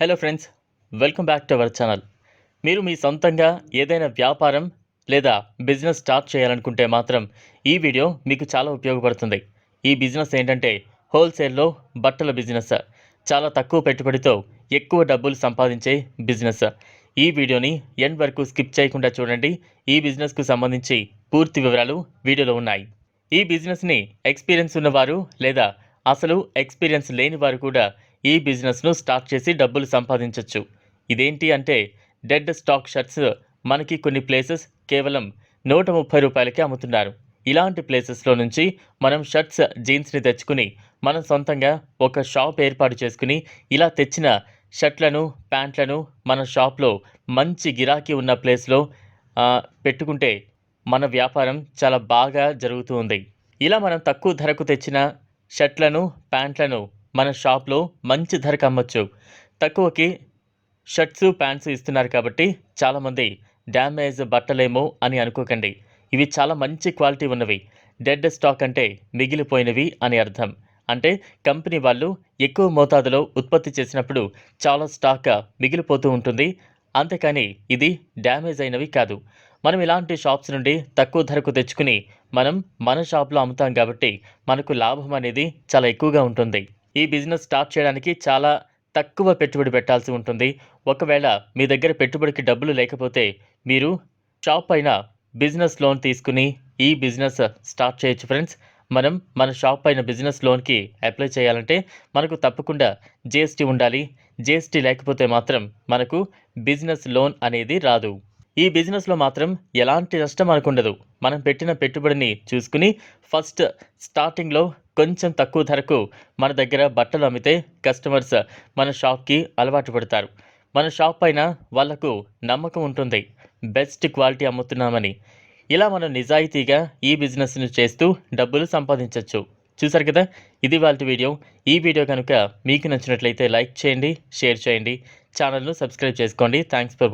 Hello friends welcome back to our channel మీరు మీ సొంతంగా ఏదైనా వ్యాపారం లేదా బిజినెస్ స్టార్ట్ చేయాలనుకుంటే మాత్రం ఈ వీడియో మీకు చాలా ఉపయోగపడుతుంది. ఈ బిజినెస్ ఏంటంటే హోల్సేల్లో బట్టల బిజినెస్ చాలా తక్కువ పెట్టుబడితో ఎక్కువ డబ్బులు సంపాదించే బిజినెస్ ఈ వీడియోని ఎండ్ వరకు స్కిప్ చేయకుండా చూడండి. ఈ బిజినెస్కు సంబంధించి పూర్తి వివరాలు వీడియోలో ఉన్నాయి. ఈ బిజినెస్ని ఎక్స్పీరియన్స్ ఉన్నవారు లేదా అసలు ఎక్స్పీరియన్స్ లేని వారు కూడా ఈ బిజినెస్ను స్టార్ట్ చేసి డబ్బులు సంపాదించవచ్చు ఇదేంటి అంటే డెడ్ స్టాక్ షర్ట్స్ మనకి కొన్ని ప్లేసెస్ కేవలం నూట ముప్పై రూపాయలకే అమ్ముతున్నారు. ఇలాంటి ప్లేసెస్లో నుంచి మనం షర్ట్స్ జీన్స్ని తెచ్చుకుని మనం సొంతంగా ఒక షాప్ ఏర్పాటు చేసుకుని ఇలా తెచ్చిన షర్ట్లను ప్యాంట్లను మన షాప్లో మంచి గిరాకీ ఉన్న ప్లేస్లో పెట్టుకుంటే మన వ్యాపారం చాలా బాగా జరుగుతూ ఉంది. ఇలా మనం తక్కువ ధరకు తెచ్చిన షర్ట్లను ప్యాంట్లను మన షాప్లో మంచి ధరకు అమ్మచ్చు. తక్కువకి షర్ట్స్ ప్యాంట్స్ ఇస్తున్నారు కాబట్టి చాలామంది డ్యామేజ్ బట్టలేమో అని అనుకోకండి. ఇవి చాలా మంచి క్వాలిటీ ఉన్నవి. డెడ్ స్టాక్ అంటే మిగిలిపోయినవి అని అర్థం. అంటే కంపెనీ వాళ్ళు ఎక్కువ మోతాదులో ఉత్పత్తి చేసినప్పుడు చాలా స్టాక్ మిగిలిపోతూ ఉంటుంది. అంతేకాని ఇది డ్యామేజ్ అయినవి కాదు. మనం ఇలాంటి షాప్స్ నుండి తక్కువ ధరకు తెచ్చుకుని మనం మన షాప్లో అమ్ముతాం కాబట్టి మనకు లాభం అనేది చాలా ఎక్కువగా ఉంటుంది. ఈ బిజినెస్ స్టార్ట్ చేయడానికి చాలా తక్కువ పెట్టుబడి పెట్టాల్సి ఉంటుంది. ఒకవేళ మీ దగ్గర పెట్టుబడికి డబ్బులు లేకపోతే మీరు షాప్ పైన బిజినెస్ లోన్ తీసుకుని ఈ బిజినెస్ స్టార్ట్ చేయొచ్చు ఫ్రెండ్స్. మనం మన షాప్ పైన బిజినెస్ లోన్కి అప్లై చేయాలంటే మనకు తప్పకుండా జిఎస్టీ ఉండాలి. జిఎస్టీ లేకపోతే మాత్రం మనకు బిజినెస్ లోన్ అనేది రాదు. ఈ బిజినెస్లో మాత్రం ఎలాంటి నష్టం అనుకుండదు మనం పెట్టిన పెట్టుబడిని చూసుకుని ఫస్ట్ స్టార్టింగ్లో కొంచెం తక్కువ ధరకు మన దగ్గర బట్టలు అమ్మితే కస్టమర్స్ మన షాప్కి అలవాటు పడతారు. మన షాప్ పైన వాళ్ళకు నమ్మకం ఉంటుంది. బెస్ట్ క్వాలిటీ అమ్ముతున్నామని. ఇలా మనం నిజాయితీగా ఈ బిజినెస్ను చేస్తూ డబ్బులు సంపాదించవచ్చు చూసారు కదా? ఇది వాళ్ళ వీడియో. ఈ వీడియో కనుక మీకు నచ్చినట్లయితే లైక్ చేయండి షేర్ చేయండి. ఛానల్ను సబ్స్క్రైబ్ చేసుకోండి. Thanks for